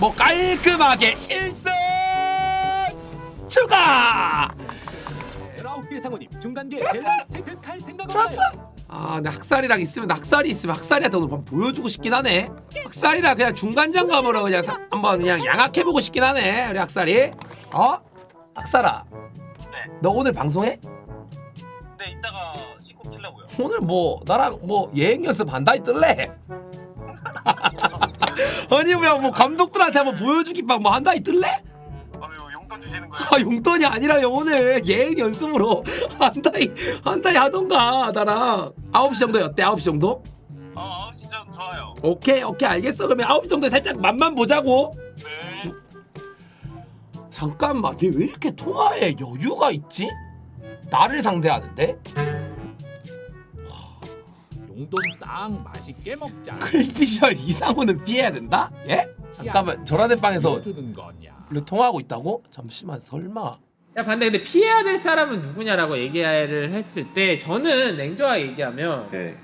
뭐 깔끔하게 1승 추가. 19개 상호님 중간계 좋았어. 밸런스 생각 좋았어. 아, 근데 학살이랑 있으면 학살이 있으면 학살이한테 오늘 한번 보여주고 싶긴 하네. 학살이랑 그냥 중간 점검으로 그냥 사- 한번 그냥 양악해 보고 싶긴 하네. 우리 학살이. 어? 학살아. 네. 너 오늘 방송해? 네 이따가 씻고 키려고요. 오늘 뭐 나랑 뭐 예행 연습 한다 있던래. 아니 뭐뭐 감독들한테 한번 보여주기 막뭐 한다 있던래? 아 용돈 주시는 거예요? 아 용돈이 아니라요 오늘 예행 연습으로 한다이 한다이 하던가 나랑 9시 정도 어때 9시 정도? 아 9시 전 좋아요. 오케이 오케이 알겠어 그러면 9시 정도에 살짝 맛만 보자고 네. 잠깐만 얘 왜 이렇게 통화에 여유가 있지? 나를 상대하는데? 용돈 쌍 맛있게 먹자. 크리티셜 이상호는 피해야 된다? 예? 잠깐만 저라는 방에서 주는 거냐? 원래 통화하고 있다고? 잠시만 설마 자 반대 근데 피해야 될 사람은 누구냐라고 얘기를 했을 때 저는 냉정하게 얘기하면 네.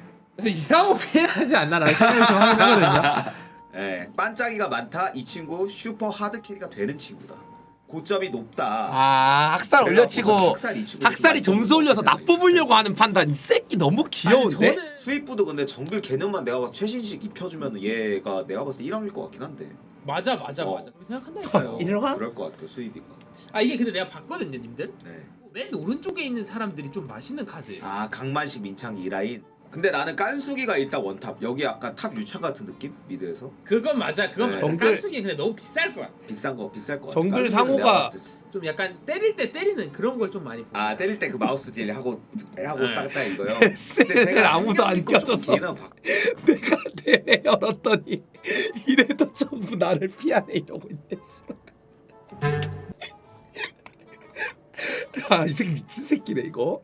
이상호 피해야지 않나라는 생각을 좀 하긴 하거든요. 네. 반짝이가 많다. 이 친구 슈퍼 하드 캐리가 되는 친구다. 고점이 높다. 아 학살 올려치고 학살이 점수 올려서 나 뽑으려고 하는 판단 이 새끼 너무 귀여운데? 아니, 저는 수입부도 근데 정글 개념만 내가 봐서 최신식 입혀주면 얘가 내가 봤을 때 1왕일 것 같긴 한데 맞아 맞아 어. 맞아 그렇게 생각한다니까요. 일화? 그럴 것 같아 수입이가. 아 이게 근데 내가 봤거든요, 님들. 네. 맨 오른쪽에 있는 사람들이 좀 맛있는 카드예요. 아 강만식 민창 이라인. 근데 나는 깐수기가 일단 원탑. 여기 약간 탑 유창 같은 느낌 미드에서 그건 맞아, 그건 네. 맞아. 정글- 깐숙이 근데 너무 비쌀 것 같아. 비싼 거 비쌀 거. 정글 상호가- 좀 약간 때릴 때 때리는 그런 걸 좀 많이 보여. 아 때릴 때 그 마우스 질 하고 하고 네. 딱딱 이거요. 셀을 아무도 안 껴줘서 얘는. 내가 대회 열었더니 이래도 전부 나를 피하네 이러고 있네 아이 새끼 미친 새끼네 이거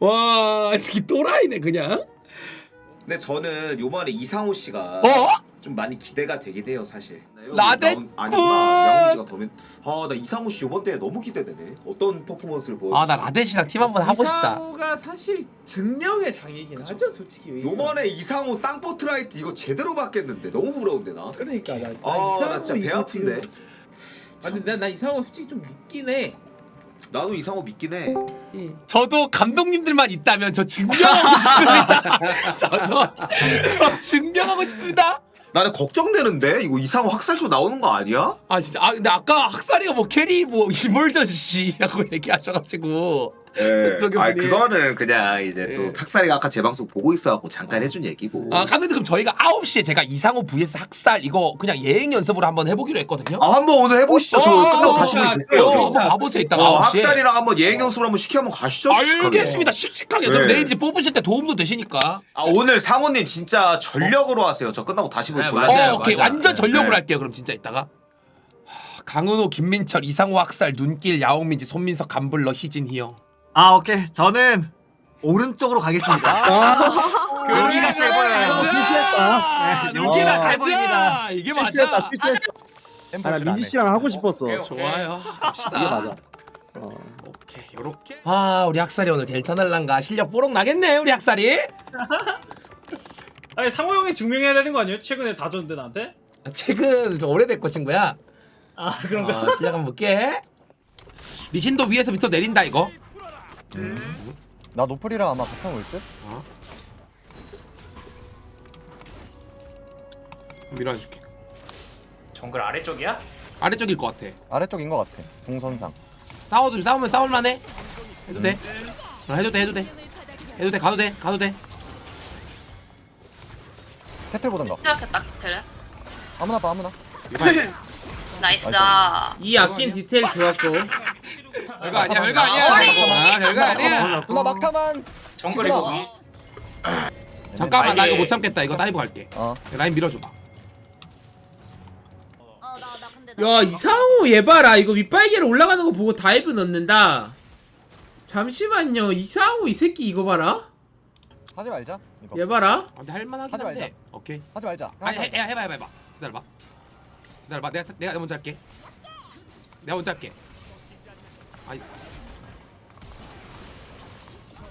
와이 새끼 또라이네 그냥 근데 저는 요번에 이상호 씨가 어? 좀 많이 기대가 되긴 해요 사실. 라데꾼! 아니구나 양훈지가 더면 아나 이상호 씨 요번 대회 너무 기대되네. 어떤 퍼포먼스를 보여? 아나 라데시랑 팀 한번 하고 싶다 이상호가 사실 증명의 장이긴 그쵸. 하죠, 솔직히. 요번에 이상호 땅포트라이트 이거 제대로 받겠는데 너무 부러운데 나. 그러니까 나, 나 아, 나 이상호 진짜 배 이거 아픈데. 지금- 아 근데 나, 나 이상호 솔직히 좀 믿긴 해. 나도 이상호 믿긴 해. 이. 저도 감독님들만 있다면 저 증명하고 싶습니다 저도 저 증명하고 싶습니다 나는 걱정되는데 이거 이상호 학살쇼 나오는 거 아니야? 아 진짜 아 근데 아까 학살이가 뭐 캐리 뭐 이멀전시라고 얘기하셔가지고 교수님. 아 그거는 그냥 이제 예. 또 탁살이가 아까 제 방송 보고 있어갖고 잠깐 해준 얘기고. 아 감독님 그럼 저희가 9시에 제가 이상호 vs 학살 이거 그냥 예행 연습으로 한번 해보기로 했거든요 아 한번 오늘 해보시죠. 저 어, 끝나고 어, 다시 어, 한번 어, 볼게요. 한번 봐보세요 이따가 어, 9시에 학살이랑 한번 예행 연습을 한번 시켜 한번 가시죠. 씩씩하게. 알겠습니다 씩씩하게 그럼 네. 내일 이제 뽑으실 때 도움도 되시니까 아 오늘 상호님 진짜 전력으로 왔어요. 저 끝나고 다시 볼 네, 거예요. 맞아요, 어, 오케이 맞아요. 완전 전력으로 네. 할게요 그럼 진짜 이따가 하, 강은호 김민철 이상호 학살 눈길 야옹민지 손민석 감블러 희진 희영 아 오케이. 저는 오른쪽으로 가겠습니다. 여기가 세 보여요. 실수했다. 네, 여기다 어, 세 가자 보입니다. 이게 맞아. 실수했다 실수했어 아, 나 민지 씨랑 하고 싶었어. 좋아요. 갑시다. 이게 맞아. 어. 오케이 요렇게. 아 우리 학살이 오늘 괜찮을란가? 실력 뽀록 나겠네 우리 학살이. 아니 상호 형이 증명해야 되는 거 아니에요? 최근에 다 줬는데 나한테? 아, 최근 좀 오래됐고 친구야. 아 그런가? 어, 시작 한번 볼게. 리신도 위에서 밑으로 내린다 이거 나 노플이라 아마 바탕 올 듯? 밀어줄게. 정글 아래쪽이야? 아래쪽일 것 같아. 아래쪽인 것 같아. 동선상. 싸워도 싸우면 싸울만해. 해도 돼. 어, 해도 돼 해도 돼. 해도 돼 가도 돼 가도 돼. 캐틀 보던가. 생각했다 그래 아무나 봐 아무나. 나이스. 이 아낀 디테일 좋았고. 별거 아니야 별거 아니야. 아 별거 아니야. 누나 막타만. 정글이 마. 거기? 잠깐만 나 이거 못 참겠다. 이거 다이브 갈게. 어. 라인 밀어줘봐. 어나 나 근데 야 이상호 얘 봐라. 이거 윗발개로 올라가는 거 보고 다이브 넣는다. 잠시만요. 이상호 이 새끼 이거 봐라. 하지 말자 이거. 얘 봐라. 아, 근데 할만하긴 하지 한데. 말자. 오케이. 하지 말자. 아니 해, 해, 해봐 해봐 해봐 기다려봐. 기다려봐. 내가 내가 먼저 할게. 내가 먼저 할게 아이.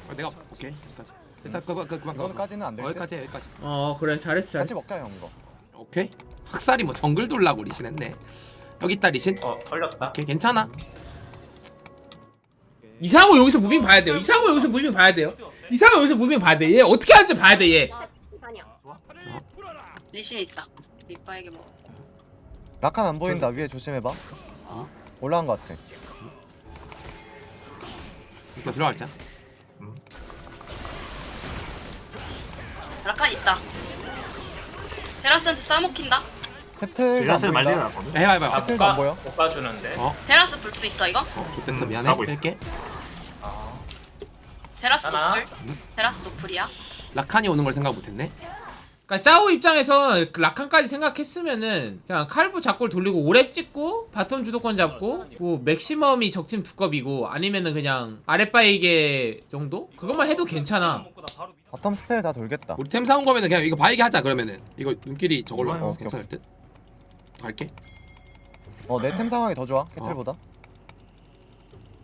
아, 내가 오케이. 여기까지. 됐다 그, 그, 그만 그만. 이거까지는 안될 듯? 여기까지 해, 여기까지. 어 그래. 잘했어 같이 잘했어. 먹자 형 이거. 오케이. 학살이 뭐 정글 돌라고 리신 했네. 여기 있다 리신. 어 털렸다. 오케이 괜찮아. 이상호 여기서 무빙 봐야 돼요. 이상호 여기서 무빙 봐야 돼요. 이상호 여기서 무빙 봐야 돼얘 어떻게 하는지 봐야 돼얘. 아니야. 리신 있다. 밑바에게 뭐. 라칸 안 보인다. 위에 조심해봐. 올라간 것 같아 이거 들어갈자 라칸 있다. 테라스한테 싸먹힌다. 캐틀 안 보인다 해봐 해봐 아, 어못 가- 보여? 못 가주는데. 어? 테라스 불수 있어 이거? 좋겠다 미안해 싸고 있어. 뺄게 테라스 하나. 노플. 테라스 노플이야. 라칸이 오는 걸 생각 못했네 그러니까 짜오 입장에서 그 라칸까지 생각했으면은 그냥 칼부 작골 돌리고 오랩 찍고 바텀 주도권 잡고 뭐 맥시멈이 적팀 두껍이고 아니면은 그냥 아랫바이게 정도? 그것만 해도 괜찮아. 바텀 스펠 다 돌겠다. 우리 템 사온 거면은 그냥 이거 바이게 하자 그러면은. 이거 눈길이 저걸로 어, 오케이, 괜찮을 듯? 갈게. 어내 템 상황이 더 좋아 캐틀보다.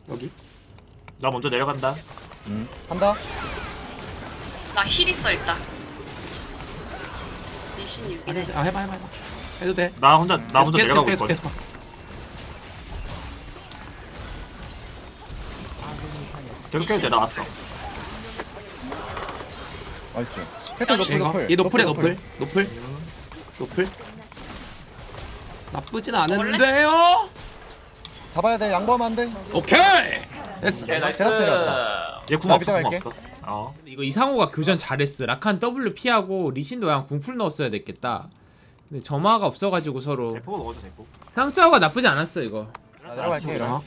여기? 나 먼저 내려간다. 음 한다. 나 힐 있어 일단. 리신 아니, 6이네. 아 해봐 해봐 해봐 해도 돼 나 혼자 나 계속, 계속, 계속, 계속, 계속. 계속 해도 돼 나왔어. 캐틀 노플 이거 노플 얘 노플해 노플 노플 노플 나쁘진 않은데요 잡아야 돼 양보하면 안돼 오케이 됐어 네 나이스. 테라스 내려왔다. 얘궁 나 없어 궁 갈게. 없어. 어. 근데 이거 이상호가 교전 잘했어 라칸 W 피하고 리신도 그냥 궁풀 넣었어야 됐겠다 근데 점화가 없어가지고 서로 대포 먹어줘 대포. 상자호가 나쁘지 않았어 이거 나 내려갈게 어.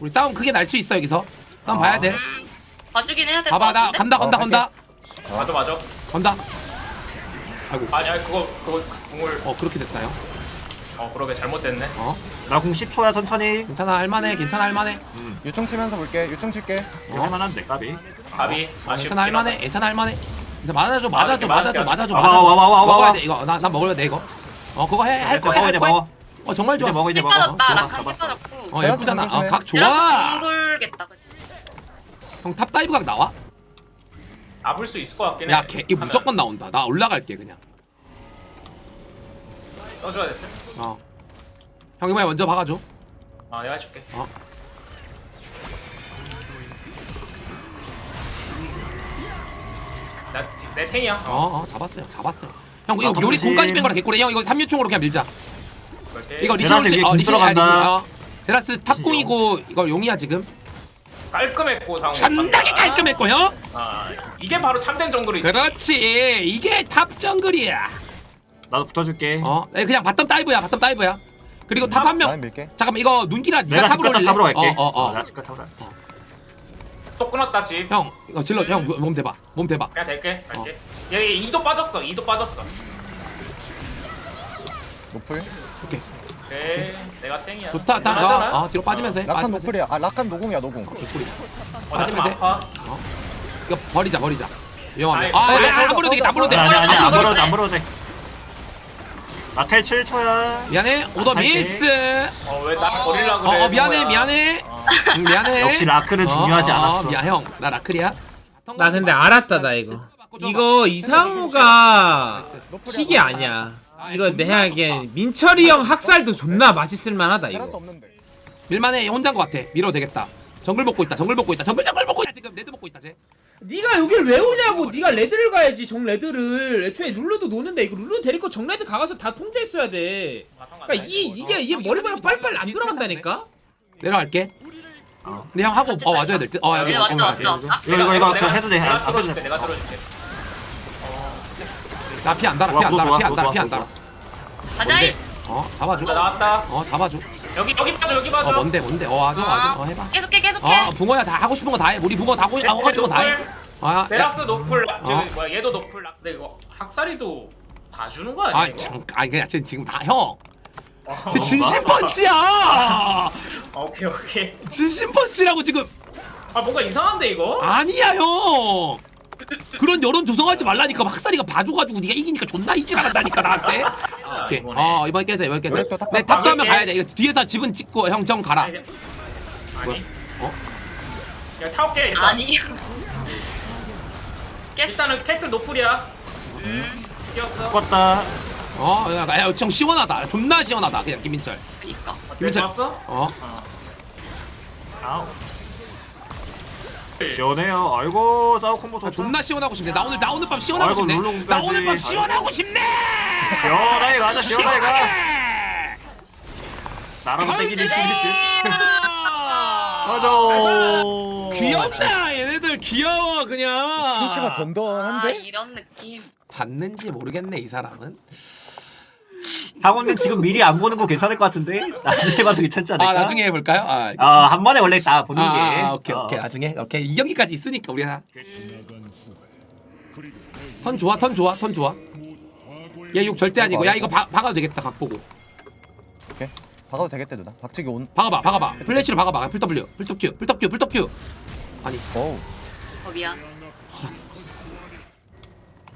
우리 싸움 크게 날 수 있어 여기서 싸움 봐야 돼 봐주긴 해야 될 것 봐봐 나 같은데? 간다 간다 어, 간다 맞아 맞아. 간다 아이고 아니 아니 그거 그거 궁을 어 그렇게 됐다요 어 그러게 잘못됐네. 어 나궁 10초야 천천히. 괜찮아 할만해 괜찮아 할만해 유충 치면서 볼게 유충 칠게 할만한데 까비. 답이 아쉽. 괜찮아 할만해 괜찮아 할만해 이제 맞아줘 맞아줘 맞아줘 맞아줘 와와 와와와 먹어야 와. 돼 이거 나, 나 먹어야 돼 이거 어 그거 해할 거야 먹어 할 이제 거야 먹어. 어 정말 이제 먹어 이제 힐 먹어. 빠졌다. 좋아, 잡았어. 빠졌고. 어 예쁘잖아 어각 테라스 좋아 둥글겠다. 그치? 형 탑 다이브 각 나와? 아플 수 있을 것 같긴 해. 야걔 이거 무조건 나온다 나 올라갈게 그냥 써줘야 돼. 어 형 이번에 먼저 박아줘 아 내가 해줄게. 어. 나내 탱이야. 어. 어어 잡았어요 잡았어요 형 이거 아, 요리. 공까지 뺀 거라 개꿀해 형 이거 3류충으로 그냥 밀자. 이거 제라스 위에 어 공 리신 아 들어간다. 어 제라스 탑궁이고 이거 용이야 지금 깔끔했고 상호. 존나게 깔끔했고 형아 이게 바로 참된 정글이지. 그렇지 이게 탑 정글이야 나도 붙어줄게. 어 에, 그냥 바텀 다이브야 바텀 다이브야 그리고 탑 한명 밀게 잠깐만 이거 눈기라 네가 내가 탑으로 집갔다 올래 탑으로 갈게. 어 어 어 내가 집갔다 탑으로 갈게. 또 끊었다 집. 형 이거 질러 형 몸 대봐 몸 대봐 그냥 될게. 갈게. 얘 2도 빠졌어. 2도 빠졌어. 노플 오케이 오케이. 내가 탱이야. 좋다 딱 괜찮아? 어, 어, 뒤로 빠지면서 해 라칸 빠지면서 해. 노플이야 아 라칸 노공이야 노공 개꿀이다 어, 나좀 빠지면서 해. 아파. 이거 버리자 버리자 위험하네 아이, 아, 아, 안 버려도 되겠다 안 버려도 돼 아니 아니 아니 안 벌어도 돼. 안 벌어도 돼. 나텔 7초야. 미안해. 오더 갈게. 미스. 어왜 나 버리려 그래? 어, 어 미안해. 미안해. 응, 미안해. 역시 라크는 중요하지 어, 어, 않았어. 미안 형나 라클이야. 나 근데 알았다 나 이거. 이거 이상호가 킥이 아니야. 이거 내가 하기엔 민철이 형 학살도 존나 맛있을 만하다 이거. 밀만해. 혼자인 것 같아. 밀어도 되겠다. 정글 먹고 있다. 정글 먹고 있다. 정글 정글 먹고 있다. 지금 레드 먹고 있다 쟤 네가 여길 왜 오냐고 네가 레드를 가야지 정 레드를 애초에 룰루도 노는데 이거 룰루 데리고 정 레드 가가서 다 통제했어야 돼 그러니까 이 이게 이게 머리보다 빨빨 안 돌아간다니까 내려갈게 어. 근데 형 하고 어 와줘야 될 듯 어 여기 네, 왔다 어, 왔다 왔다. 이거 이거 해도 돼. 내가 안. 내가 들어줄게. 나피 안 달아 좋아, 피안 달아 좋아, 피 안 좋아, 달아 좋아, 피 안 좋아. 달아 가자. 어 잡아줘 나 나왔다. 어 잡아줘 여기 여기 빠져 여기 빠져. 어 뭔데 뭔데 어 와줘 와줘 어 해봐 계속해 계속해. 어 붕어야 다 하고 싶은 거 다 해 우리 붕어 다 하고 하고 싶은 거 다 해 아, 데라스 노플. 어. 저 뭐야 얘도 노플. 근데 이거 학살이도 다 주는 거 아니야? 아, 이거? 참, 아니 그냥 쟤 지금 다 형. 어, 쟤 진심 펀치야. 오케이 오케이. 진심 펀치라고 지금 아 뭔가 이상한데 이거? 아니야 형. 그런 여론 조성하지 말라니까 막사리가 봐줘가지고 네가 이기니까 존나 이지랄한다니까 나한테. 아, 오케이. 어 이번 깨자 이번 깨자. 왜또 탑- 내 탑도 하면 막을게. 가야 돼. 이거 뒤에서 집은 찍고 형 정 가라. 아니. 어? 야 타올게 일단. 아니. 깼어. 일단은 캐틀 노플이야. 뛰었어. 죽었다. 어, 야, 야, 형 시원하다. 존나 시원하다. 그냥 김민철. 그니까. 김민철. 좋았어? 어, 아우. 시원해요. 아이고 짜오 콤보 아, 좋다. 존나 시원하고 싶네. 나 오늘 나 오늘 밤 시원하고 아이고, 싶네. 룰루공까지. 나 오늘 밤 시원하고 싶네. 시원하게 가자 시원하게 가. 나랑 건슬! 스미트. 맞아. 귀엽다. 얘네들 귀여워 그냥. 스킨치가 아 던던한데? 이런 느낌. 봤는지 모르겠네 이 사람은. 상원님 지금 미리 안 보는 거 괜찮을 것 같은데 나중에 봐도 괜찮지 않을까? 아 나중에 해볼까요? 아, 아, 한 번에 원래 다 보는 아, 게. 아, 오케이 어. 오케이 나중에 오케이 이 경기까지 있으니까 우리 하나. 턴 좋아 턴 좋아 턴 좋아. 얘욕 절대 아니고 야 이거 박, 박아도 되겠다 각 보고. 오케이. 박아도 되겠대 누나. 박치기 온. 박아봐 박아봐 플래시로 박아봐 풀 W 풀 W 풀 W 풀 W. 아니 어우. 어 미안.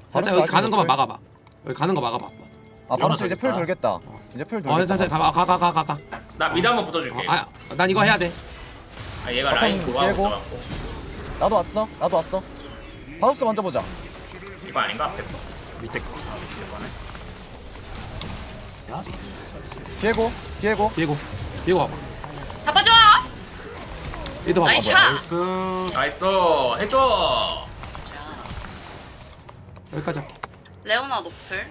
살짝 바로 여기 가는 쏴줘, 막아봐. 여기 가는 거 막아봐. 아 바로스 이제 풀 돌겠다. 이제 풀 돌겠다. 어 천천히 가봐 가 가 가 가 가. 나 미드 한번 붙어줄게. 아, 난 이거 해야 돼. 아, 얘가 라인 그거 하고 깨고. 있어갖고. 나도 왔어. 나도 왔어. 바로스 먼저 보자. 이거 아닌가? 앞에 거. 밑에 거. 야, 비에고. 비에고. 비고 비고 와봐. 잡아줘. 얘도 봐봐. 나이스. 나이스. 나이스. 해줘. 여기까지 할게. 레오나 노플.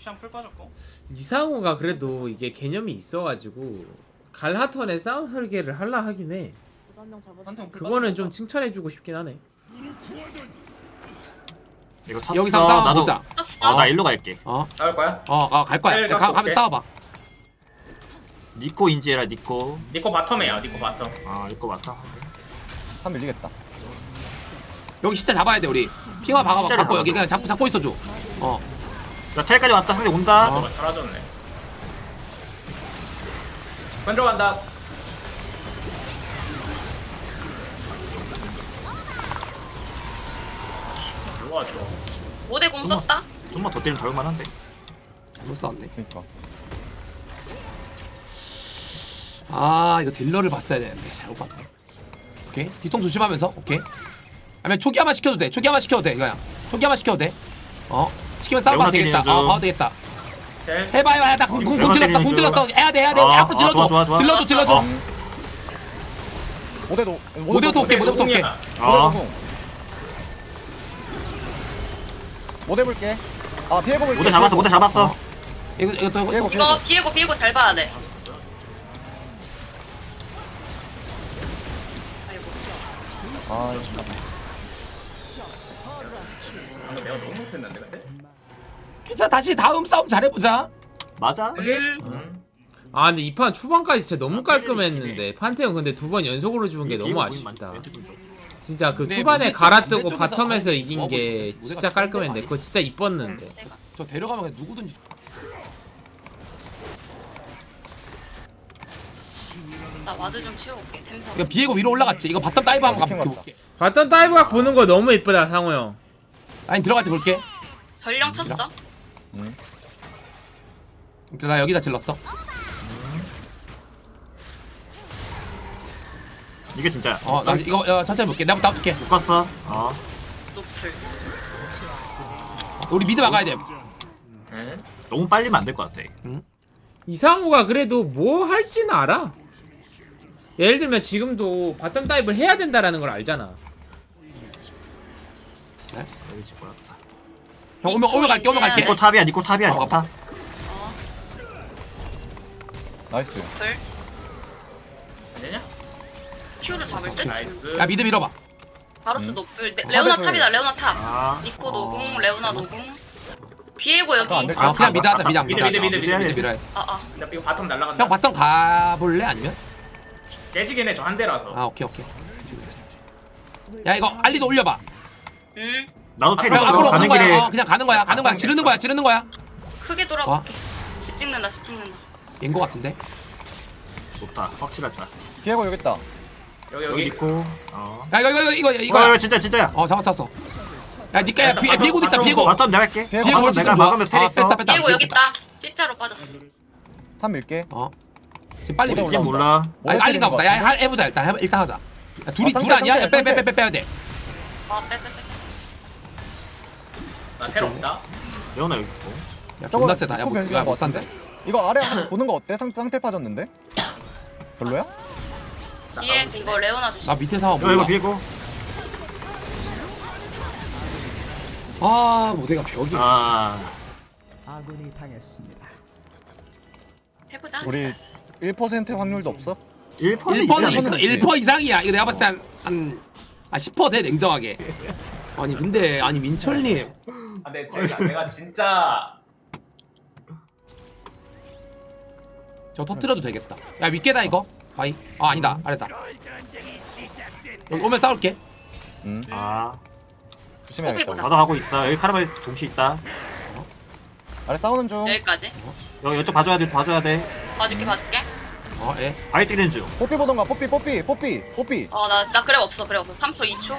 루시안 풀 빠졌고. 이상호가 그래도 이게 개념이 있어가지고 갈하턴에 싸움 설계를 할라 하긴 해. 그거는 좀 칭찬해주고 싶긴 하네. 이거 탔어. 여기서 싸움 나도. 보자. 어, 나 일로 갈게. 어, 싸울 거야? 어, 어, 갈 거야. 네, 야, 가, 갖고 가면 올게. 싸워봐. 니코 인지해라 니코. 니코 바텀이야. 니코 바텀. 아 니코 맞다. 한 밀리겠다. 여기 진짜 잡아야 돼 우리. 핑화 박아봐. 갖고 여기 잡아. 그냥 잡고 잡고 있어줘. 어, 자 텔까지 왔다. 상대 온다. 어. 너가 사라졌네. 먼저 간다. 좋아 좋아. 5대 공 썼다. 좀만 더 때리면 더 할만한데. 잘못 싸웠네. 그러니까. 아, 이거 딜러를 봤어야 되는데 잘못 봤네. 오케이. 뒤통 조심하면서. 오케이. 아니면 초기화만 시켜도 돼. 초기화만 시켜도 돼. 이거야. 초기화만 시켜도 돼. 어, 시키면 싸움 봐도 레오나 되겠다. 어, 중. 봐도 되겠다. 텔. 해봐, 해봐. 나궁궁 질렀어. 궁 중. 질렀어. 해야 돼, 해야 돼. 어, 앞으로 어, 질러줘. 좋아, 좋아, 좋아. 질러줘, 질러줘. 어. 5대도. 모델부터 올게, 모델부터 올게. 어. 5대 볼게. 아 비에고 볼게. 모대 잡았어. 모대 잡았어. 이거, 이거 또, 비에고 이거 비에고. 비에고 비에고 잘 봐야 돼. 아 방금 내가 너무 못했는데 근 데. 괜찮아. 다시 다음 싸움 잘해보자. 맞아. 음. 음. 아 근데 이 판 초반까지 진짜 너무 깔끔했는데 판테온 근데 두 번 연속으로 죽은 게 너무 아쉽다. 진짜 그 근데 초반에 갈아뜨고 쪽에서 바텀에서 어, 이긴 뭐, 게 진짜 좀 깔끔했는데 그거 진짜 이뻤는데. 내가. 저 데려가면 그냥 누구든지. 나 와드 좀 채워올게. 템사. 이거 비에고 위로 올라갔지. 이거 바텀 다이브 한번 어, 가볼게. 볼게. 바텀 다이브각 보는 거 너무 이쁘다 상호 형. 아니 들어갈 때 볼게. 전령 쳤어. 근데 나 여기다 질렀어. 이게 진짜야. 어, 나 이거 어, 천천히 볼게. 나부터 볼게. 묶었어. 어. 노플. 우리 미드 막아야 돼. 응? 너무 빨리면 안 될 것 같아. 이상호가 그래도 뭐 할지는 알아. 예를 들면 지금도 바텀 다이브를 해야 된다라는 걸 알잖아. 여기 집 뭐야? 형 오면 오면 갈게. 오면 갈게. 니코 탑이야. 니코 탑이야. 니코 탑. 어. 나이스. 안 되냐? 큐를 잡을 듯. 나이스. 야 미드 밀어봐. 바로스 노플. 네, 아, 레오나 네, 탑이다. 레오나 탑. 아. 니코 어. 노궁. 레오나 노궁. 비에고 여기. 안. 아 그냥 미드 하자. 미드 안 미드, 미드 미드. 미드, 미드 미드. 밀어야 돼. 아 아. 나 이거 바텀 날라간다. 형 바텀 가볼래 아니면? 깨지긴 해. 저 한 대라서. 아 오케이 오케이. 야 이거 알리도 올려봐. 음. 나도 텔형 있어. 앞으로 가는 가는 거야. 길에 어 그냥 가는 거야. 가는 거야. 지르는 거야. 지르는 거야. 크게 돌아볼게. 집 찍는다. 집 찍는다. 얘인 거 같은데. 좋다. 확실하다. 비에고 여기 있다. 여기 여기 여기. 니코. 어. 야 이거 이거 이거 이거 이거 이거야. 진짜 진짜야. 어 잡았어 잡았어. 야 니가 야 비- 비에고도 있다. 비에고. 바텀 내가 할게. 비에고 비에고 올수 내가 있으면 좋아. 막으면 텔아 있어. 뺐다 뺐다. 비에고 여기. 있다. C자로 빠졌어. 한 밀게. 어. 지금 빨리 올라온다. 이게 몰라. 아니 뭐 알린가 보다. 거 야? 하- 해보자 일단 해, 일단 하자. 야, 둘이 아, 둘 아니야? 상대, 빼빼 상대. 빼 빼야 돼. 아 빼빼 빼. 나텔 없다. 레오나 여기 있고. 야 저거 존나 세다. 입고 야못 변신한 거 산대. 이거 아래 한번 보는 거 어때? 상, 상태 빠졌는데? 별로야? 뒤에 이거 레오나 조심 나 밑에 상황 이거 몰라. 이거 비고. 아 무대가 벽이. 아. 해보자 우리 1% 확률도 없어? 1% 1%는 있어. 있지. 1% 이상이야. 이거 내가 봤을 때 한 한 아, 10%돼 냉정하게. 아니 근데 아니 민철님 아, 근데 제가 내가 진짜 저 터트려도 되겠다. 야 윗계다 이거. 바이. 아 아니다 아래다. 여기 오면 싸울게. 응 아. 조심해야겠다. 나도 하고 있어. 여기 카라멜 동시 있다. 아래 싸우는 중 여기까지 여기 이쪽 봐줘야 돼. 봐줘야 돼. 봐줄게 봐줄게 어 예. 바위 뛰는 중. 뽀삐 보던가 뽀삐 뽀삐 뽀삐 뽀삐 어나 나 그래 없어 그래 없어 3초 2초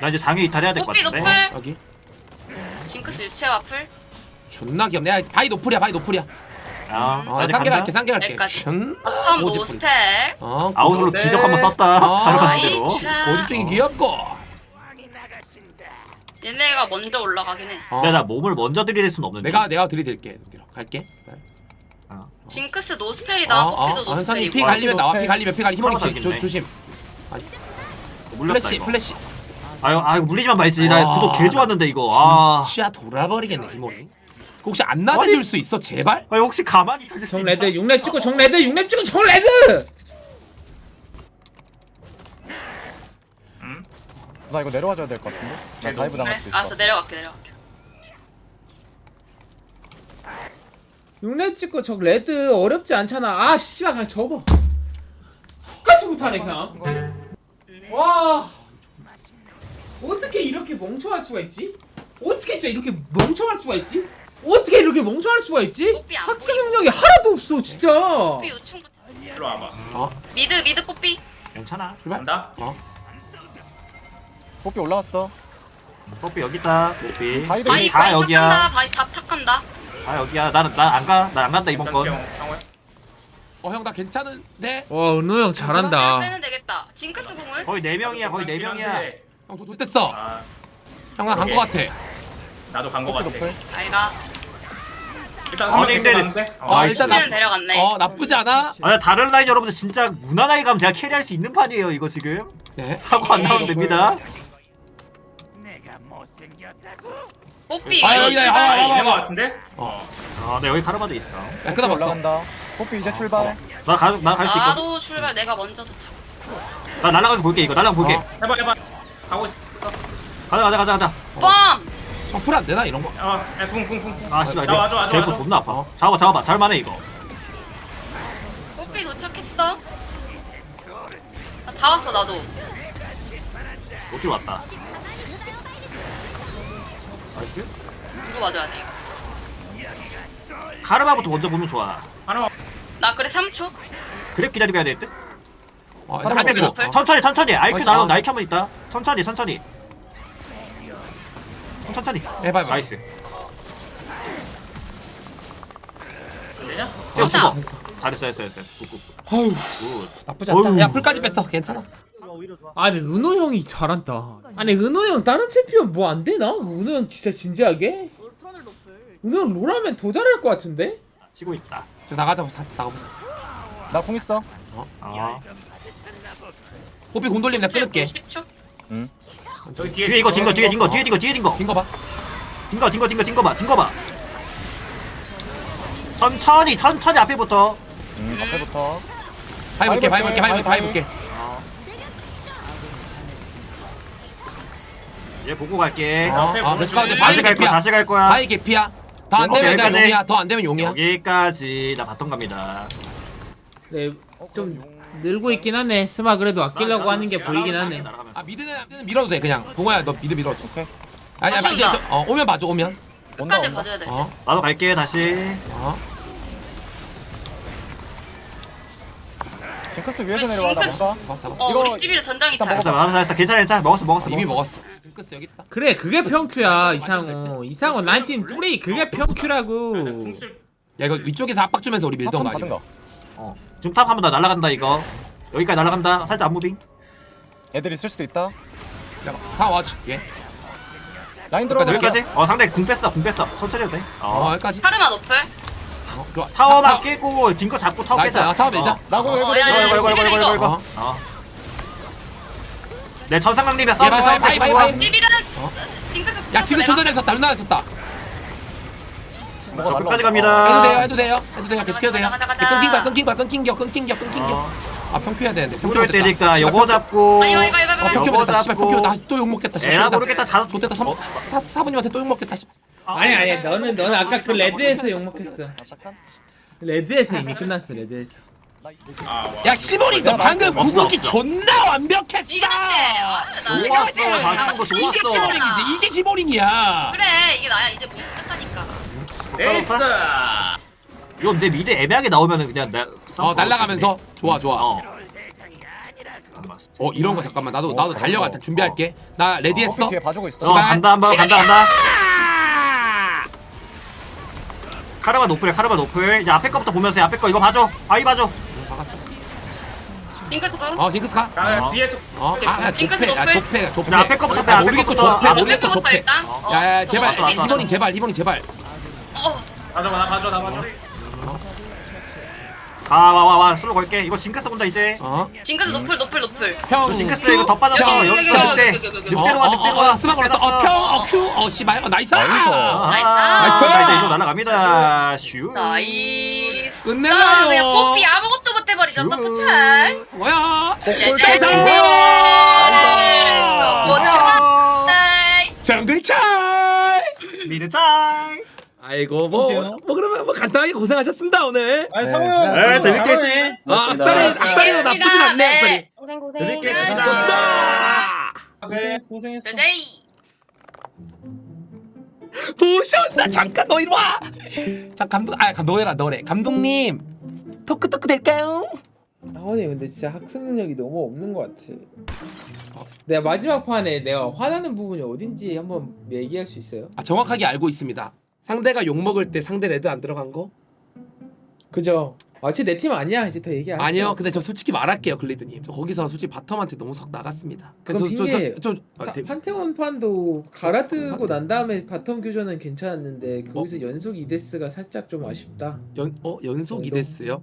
나 이제 장애 이탈해야 될 것 뽀삐 같은데. 노플 여기. 징크스 유채 와플 존나 귀엽네. 야 바이 노플이야 바이 노플이야. 아, 어, 나 이제 쌍계 간다. 할게 쌍계 할게. 여기까지. 슌. 텀 오지 노스펠 어. 아웃으로 네. 기적 한번 썼다. 아, 반대로. 차 고집중이 귀엽고. 얘네가 먼저 올라가긴 해 어. 내가 나 몸을 먼저 들이댈 순 없는데. 내가 내가 들이댈게. 여기로. 갈게. 징크스 노스펠이다 어, 어, 뽀삐도 어, 천천히 피 노스펠이고 갈리면 나와. 피. 갈리면 피 갈리. 희망이 하나도 조. 조심. 물렸다 플래시. 플래시. 아유, 아유 물리지만 말지. 나 아. 구독 개 좋았는데 이거. 아. 진짜 돌아버리겠네 희몽이. 혹시 안 나대줄 수 있어 제발? 아니 혹시 가만히 있을 수정 있나? 레드 6렙 찍고 정 레드 6렙 찍고 정 레드 나 이거 내려와줘야 될 것 같은데? 나 다이브 그래 당할 수 있어 알았어 내려갈게 내려갈게 6렙 찍고 정 레드 어렵지 않잖아 아 씨발 그냥 접어 끝까지 못하네 그냥 와 어떻게 이렇게 멍청할 수가 있지? 어떻게 진짜 이렇게 멍청할 수가 있지? 어떻게 이렇게 멍청할 수가 있지? 뽀삐 안 학습 능력이 하나도 없어 진짜 뽀삐 우충부터 일로 와봐. 미드 미드 뽀삐 괜찮아. 제발. 간다. 뽀삐 올라왔어 뽀삐 여기 있다. 뽀삐. 바이 바이 다 바이 여기야. 탁한다 바이 다 탁한다 다 여기야. 나는 나안 가. 나안 간다 이번 건. 전치형 상호야. 어 형 나 괜찮은데? 와 은호 형 잘한다 빼면 되겠다 징크스 궁은 거의 네 명이야. 거의 네 명이야. 형 도- 됐어. 아 형나 간 거 같아. 나도 간 거 같아. 잘가 일단 아, 한명 근데- 데리고 가는데. 어, 아, 일단 나- 뽀삐는 데려갔네 어 나쁘지 않아. 아 다른 라인 여러분들 진짜 무난하게 가면 제가 캐리할 수 있는 판이에요 이거 지금 네. 사고 안 나오면 됩니다 뽀삐 아, 여기다, 아, 아, 아, 거 아. 같은데? 어. 아네 여기 카르마도 있어 야 끊어봤어. 올라간다 뽀삐 이제 출발 나갈나갈 수 있거든 나도 출발 내가 먼저 도착 나 날아가서 볼게 이거 날아가 볼게 어. 해봐 해봐. 가고 있어. 가자 가자 가자 가자 빰! 형풀안 되나 이런 거? 어, 야, 쿵쿵쿵쿵. 아 씨발 나 와줘 와줘 개코 와줘. 존나 아파 어. 잡아 잡아봐 잘만해 이거 뽀삐 도착했어 나다 왔어 나도 어디 왔다 나이스. 누구 맞아야 돼 이거 카르마부터 먼저 보면 좋아 하나 나 그래 3초 그래 기다리고 해야 될듯 어 안. 높을? 어. 천천히 천천히 IQ 어, 어. IQ 한번 있다 천천히 천천히 천천히 해봐 해봐. 나이스 되냐? 뛰어. 죽어 잘했어 했어 했어 굿굿 어휴 굿 나쁘지 않다. 어휴. 야 풀까지 뺐어 괜찮아. 아니 은호 형이 잘한다 아니 은호 형 다른 챔피언 뭐 안 되나? 은호 형 진짜 진지하게? 은호 형 롤하면 더 잘할 것 같은데? 치고 있다 저 나가자 사- 나가보자. 나궁 있어 아 호피 곤돌림 내가 끊을게. 10초 저기 뒤에 뒤에 이거 딘거 뒤에 딘거 뒤에 딘거 뒤에 딘거 긴 거 봐. 딘거 딘거 딘거 딘거 봐 딘거 봐 천천히 천천히 앞에부터 음 앞에부터 바이 볼게 바이 볼게 바이 볼게 바이 바이, 볼게. 얘 보고 갈게 어, 앞에 아, 중에 바이 다시 갈 거야 개피야. 다시 갈 거야 바이 개피야. 더 안 오케이, 되면 그냥 여기까지. 용이야. 더 안 되면 용이야. 여기까지 나 바텀 갑니다 네 좀 늘고 있긴 하네 스마 그래도 아끼려고 하는 게 보이긴 하네 아 미드는 미드는 밀어도 돼 그냥. 동호야 너 미드 밀어도 돼. 오케이 아니 아니 맞춘다. 이제 저- 어 오면 봐줘 오면. 끝까지 온다, 봐줘야 돼 어 나도 갈게 다시 어. 징크스 위에서 우리 내려와 나 징크스- 뭔가 잡았어 잡았어. 어 이거 우리 11을 전장 일단 이탈 알았어 알았어 알았어 괜찮아 괜찮아 먹었어 먹었어 이미 먹었어. 먹었어. 징크스 여기 있다. 그래 그게 평큐야 이상호 이상호 19 뚜레이 그게 평큐라고 궁 쓸 야 이거 위쪽에서 압박 주면서 우리 밀던 거탑 아니야? 받은가 어. 지금 탑 한 번 더 날아간다 이거 여기까지 날아간다 살짝 안 무빙 애들 있을 수도 있다 다 와줄게. 라인 들어. 여기까지? 어 상대 궁 뺐어 궁 뺐어 천천히 해도 돼어 어. 여기까지 카르마 노플. 어, 좋아 타워만 깨고 딩거 잡고 타워 나이스 아, 타워 밀자 나고 어, 야, 이거 야, 이거 이거 이거 이거 이거 어. 어. 내 전상강님이야 싸움 얘봐, 싸움 바이, 바이, 좋아. 바이. 시비는 어? 징크스 야 지금 전전에 썼다 누나 썼다 저 끝까지 해도 돼요 갑니다. 해도 돼요 해도 돼요. 계속 해도 돼요. 가자, 가자, 가자. 끊긴 거야 끊긴 거야 끊긴 겨 끊긴 겨 끊긴 어. 겨아 평큐 해야 되는데 평큐. 때리니까 요거 잡고. 아이 아이 아이 아이 어 아이. 평큐 요거 못했다 씨발. 잡고. 평큐 나또 욕먹겠다 씨발. 에라 모르겠다 자 좋됐다 사- 사- 사부님한테 또 욕먹겠다 씨. 아니 아니 너는 너는 아까 그 레드에서 욕먹했어. 레드에서 이미 끝났어 레드에서. 야 키보리 너 방금 없어, 없어. 존나 완벽했어. 아, 나 좋았어, 좋은 거 이게 좋았어. 키보링이지. 이게 키보링이야. 그래 이게 나야. 이제 못 끝나니까. 에이스. 이거 내 미드 애매하게 나오면은 그냥 나 어 날라가면서 좋아 좋아 어 어 이런 거 잠깐만 나도 나도 달려갈 때 준비할게 나 레디했어 뒤에 봐주고 있어. 어, 간다 한번 간다 간다 카르마 노플이야 카르마 노플 이제 앞에 거부터 보면서 해, 앞에 거 이거 봐줘 바위 봐줘 박았어 징크스 구. 어 징크스 가자 어. 뒤에서. 어, 아, 아, 징크스 조패, 아, 노플? 조패, 조패. 그냥 앞에 거부터 빼, 아, 앞에 모르겠고 거부터. 조패, 아, 모르겠고 조패. 어, 야, 야, 저거 제발, 왔어, 왔어, 왔어. 이번이 제발, 이번이 제발. 어, 봐줘 나 봐줘 나 봐줘. 아와와와 술로 걸게 이거 징크스 온다 이제 어, 징크스 노플 노플 노플. 평. 징크스 이거 더 빠져서 여기, 여기 여기, 여기, 때 여기, 여기, 여기. 어, 늑대로 가 어, 늑대로 어, 가 스마 걸었어. 어, 평, 어, 큐, 어, 씨발, 어, 나이스. 나이스. 나이스. 자 이제 이거 날아갑니다 슈 나이스. 끝내나요? 그냥 뽀삐 아무것도 못 해버리죠 서포찰. 뭐야? 서포찰. 정글 차이. 미드 짤 아이고, 뭐, 뭐 그러면 뭐 간단하게 고생하셨습니다 오늘. 아니 네. 상호 형. 네, 재밌게 잘하네. 아, 악살이, 악살이도 나쁘진 않네, 악살이. 고생 고생. 재밌게 네. 했습니다. 좋다. 고생했어 고생했어. 제제이. 보셨나? 잠깐 너 이리 와. 자 감독, 아 감독이라 너래. 감독님 토크 토크 될까요? 아버님 근데 진짜 학습 능력이 너무 없는 것 같아 내가 마지막 판에 내가 화나는 부분이 어딘지 한번 얘기할 수 있어요? 아 정확하게 알고 있습니다. 상대가 욕 먹을 때 상대 레드 안 들어간 거? 그죠? 아, 쟤 내 팀 아니야. 이제 더 얘기 안 아니요. 근데 저 솔직히 말할게요, 글리드님. 저 거기서 솔직히 바텀한테 너무 석 나갔습니다. 그래서 저, 핑계. 저, 아, 파- 대- 판테온 판도 갈아뜨고 난 다음에 바텀 교전은 괜찮았는데 거기서 연속 이데스가 살짝 좀 아쉽다. 연, 어 연속 정도? 이데스요?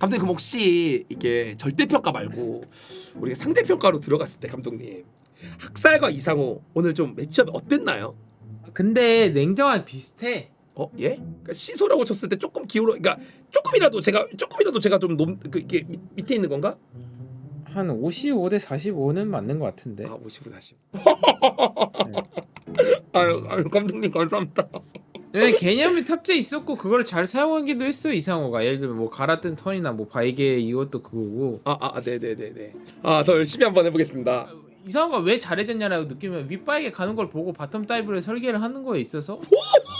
감독님 그럼 혹시 이게 절대 평가 말고 우리가 상대 평가로 들어갔을 때 감독님 학살과 이상호 오늘 좀 매치업 어땠나요? 근데 냉정하게 비슷해. 어 예? 그러니까 시소라고 쳤을 때 조금 기울어, 그러니까 조금이라도 제가 조금이라도 제가 좀 높, 그 이게 밑- 밑에 있는 건가? 한 55 대 45는 맞는 것 같은데. 아 55, 40. 아유, 아유 감독님 감사합니다. 왜 개념이 탑재 있었고 그걸 잘 사용하기도 했어 이상호가 예를 들면 뭐 갈아뜬 턴이나 뭐 바이게 이것도 그거고 아, 아, 네, 네, 네, 네. 아, 더 열심히 한번 해보겠습니다. 이상호가 왜 잘해졌냐라고 느끼면 윗바이게 가는 걸 보고 바텀 다이브를 설계를 하는 거에 있어서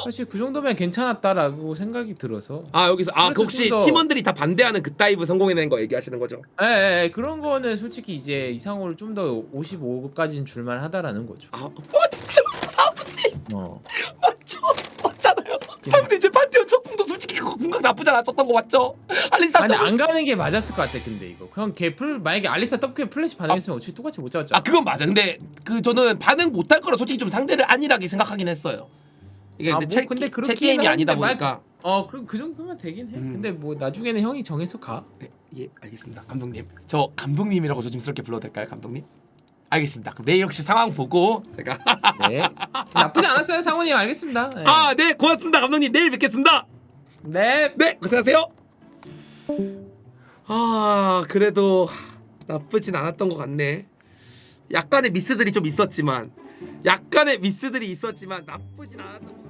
사실 그 정도면 괜찮았다라고 생각이 들어서 아, 여기서 아, 그 혹시 좀 더- 팀원들이 다 반대하는 그 다이브 성공해낸 거 얘기하시는 거죠? 예, 예, 예, 그런 거는 솔직히 이제 이상호를 좀 더 55까지는 줄만 하다라는 거죠. 아, 맞죠, 사부님 어. 맞죠. 사부님 제 판테온 첫 궁도 솔직히 그거 궁각 나쁘지 않았었던 거 맞죠? 알리사 아니 안 가는 게 맞았을 것 같아 근데 이거 그냥 걔플 만약에 알리사 더블 플래시 반응했으면 어차피 똑같이 못 잡았죠. 아, 그건 맞아. 근데 그 저는 반응 못할 거라 솔직히 좀 상대를 안일하게 생각하긴 했어요. 이게 아, 근데 뭐 체, 근데 체 그렇긴 게임이 아니다 한데 말- 보니까. 어 그럼 그 정도면 되긴 해. 음. 근데 뭐 나중에는 형이 정해서 가. 네, 예, 알겠습니다. 감독님. 저 감독님이라고 조심스럽게 불러도 될까요, 감독님? 알겠습니다. 그럼 내일 역시 상황 보고 제가 네. 나쁘지 않았어요 상훈님 알겠습니다. 네. 아, 네, 고맙습니다, 감독님. 내일 뵙겠습니다. 네. 네, 고생하세요. 아, 그래도 나쁘진 않았던 것 같네. 약간의 미스들이 좀 있었지만, 약간의 미스들이 있었지만 나쁘진 않았던 것 같네.